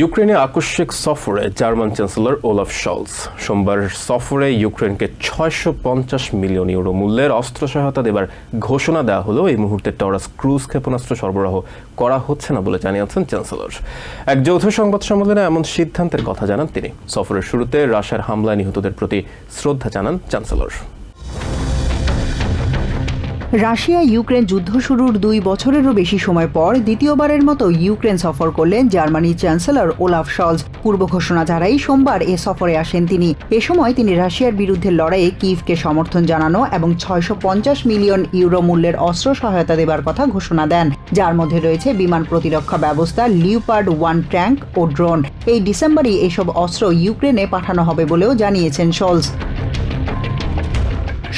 ইউক্রেনে আকস্মিক সফরে জার্মান চ্যান্সেলর ওলাফ শলস। সোমবার সফরে ইউক্রেনকে ছয়শো পঞ্চাশ মিলিয়ন ইউরো মূল্যের অস্ত্র সহায়তা দেবার ঘোষণা দেওয়া হলেও এই মুহূর্তে টরাস ক্রুজ ক্ষেপণাস্ত্র সরবরাহ করা হচ্ছে না বলে জানিয়েছেন চ্যান্সেলর। এক যৌথ সংবাদ সম্মেলনে এমন সিদ্ধান্তের কথা জানান তিনি। সফরের শুরুতে রাশিয়ার হামলায় নিহতদের প্রতি শ্রদ্ধা জানান চ্যান্সেলর। রাশিয়া ইউক্রেন যুদ্ধ শুরুর দুই বছরেরও বেশি সময় পর দ্বিতীয়বারের মতো ইউক্রেন সফর করলেন জার্মানির চ্যান্সেলর ওলাফ শলজ। পূর্ব ঘোষণা ছাড়াই সোমবার এ সফরে আসেন তিনি। এ সময় তিনি রাশিয়ার বিরুদ্ধে লড়াইয়ে কিভকে সমর্থন জানানো এবং ছয়শো পঞ্চাশ মিলিয়ন ইউরো মূল্যের অস্ত্র সহায়তা দেবার কথা ঘোষণা দেন। যার মধ্যে রয়েছে বিমান প্রতিরক্ষা ব্যবস্থা লিউপার্ড ওয়ান ট্যাঙ্ক ও ড্রোন। এই ডিসেম্বরই এসব অস্ত্র ইউক্রেনে পাঠানো হবে বলেও জানিয়েছেন শলজ।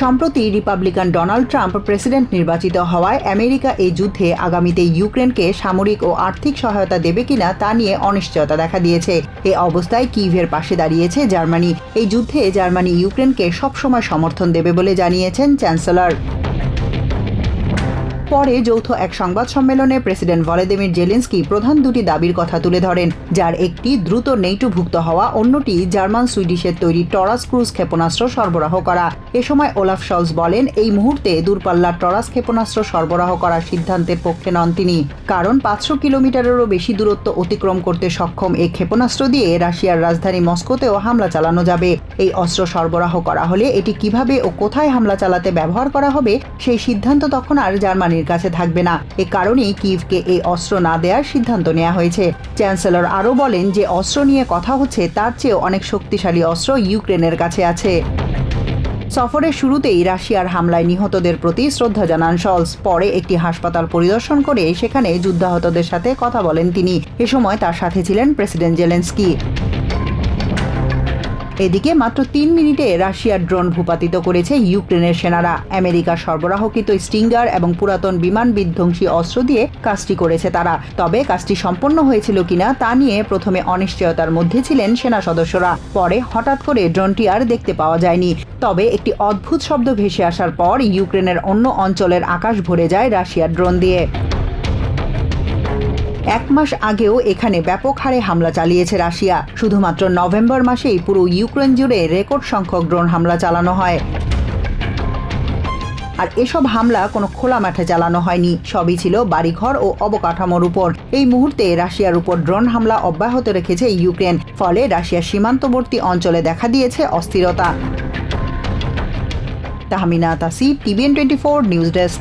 সম্প্রতি রিপাবলিকান ডোনাল্ড ট্রাম্প প্রেসিডেন্ট নির্বাচিত হওয়ায় আমেরিকা এই যুদ্ধে আগামীতে ইউক্রেনকে সামরিক ও আর্থিক সহায়তা দেবে কিনা তা নিয়ে অনিশ্চয়তা দেখা দিয়েছে। এ অবস্থায় কিভের পাশে দাঁড়িয়েছে জার্মানি। এই যুদ্ধে জার্মানি ইউক্রেনকে সবসময় সমর্থন দেবে বলে জানিয়েছেন চ্যান্সেলর। পরে যৌথ এক সংবাদ সম্মেলনে প্রেসিডেন্ট ভলেদিমির জেলেন্সকি প্রধান দুটি দাবির কথা তুলে ধরেন, যার একটি দ্রুত নেইটোভুক্ত হওয়া, অন্যটি জার্মান সুইডিশের তৈরি টরাস ক্রুজ ক্ষেপণাস্ত্র সরবরাহ করা। এ সময় ওলাফ শলস বলেন, এই মুহূর্তে দূরপাল্লার টরাস ক্ষেপণাস্ত্র সরবরাহ করার সিদ্ধান্তের পক্ষে নন তিনি, কারণ পাঁচশো কিলোমিটারেরও বেশি দূরত্ব অতিক্রম করতে সক্ষম এই ক্ষেপণাস্ত্র দিয়ে রাশিয়ার রাজধানী মস্কোতেও হামলা চালানো যাবে। এই অস্ত্র সরবরাহ করা হলে এটি কীভাবে ও কোথায় হামলা চালাতে ব্যবহার করা হবে, সেই সিদ্ধান্ত তখন আর জার্মানির কাছে থাকবে না। এ কারণেই কিভকে এই অস্ত্র না দেওয়ার সিদ্ধান্ত নেওয়া হয়েছে। চ্যান্সেলর আরও বলেন যে, অস্ত্র নিয়ে কথা হচ্ছে, তার চেয়েও অনেক শক্তিশালী অস্ত্র ইউক্রেনের কাছে আছে। সফরের শুরুতেই রাশিয়ার হামলায় নিহতদের প্রতি শ্রদ্ধা জানান শলস। পরে একটি হাসপাতাল পরিদর্শন করে সেখানে যুদ্ধাহতদের সাথে কথা বলেন তিনি। এ সময় তার সাথে ছিলেন প্রেসিডেন্ট জেলেন্সকি। এদিকে মাত্র তিন মিনিটে রাশিয়ার ড্রোন ভূপাতিত করেছে ইউক্রেনের সেনারা। আমেরিকা সরবরাহকৃত স্টিঙ্গার এবং পুরাতন বিমান বিধ্বংসী অস্ত্র দিয়ে কাজটি করেছে তারা। তবে কাজটি সম্পন্ন হয়েছিল কিনা তা নিয়ে প্রথমে অনিশ্চয়তার মধ্যে ছিলেন সেনা সদস্যরা। পরে হঠাৎ করে ড্রোনটি আর দেখতে পাওয়া যায়নি। তবে একটি অদ্ভুত শব্দ ভেসে আসার পর ইউক্রেনের অন্য অঞ্চলের আকাশ ভরে যায় রাশিয়ার ড্রোন দিয়ে। এক মাস আগেও এখানে ব্যাপক হারে হামলা চালিয়েছে রাশিয়া। শুধুমাত্র নভেম্বর মাসেই পুরো ইউক্রেন জুড়ে রেকর্ড সংখ্যক ড্রোন হামলা চালানো হয়। আর এসব হামলা কোনো খোলা মাঠে চালানো হয়নি। সবই ছিল বাড়িঘর ও অবকাঠামোর উপর। এই মুহূর্তে রাশিয়ার উপর ড্রোন হামলা অব্যাহত রেখেছে ইউক্রেন, ফলে রাশিয়ার সীমান্তবর্তী অঞ্চলে দেখা দিয়েছে অস্থিরতা। Tahmina Tashi TVN twenty four news desk.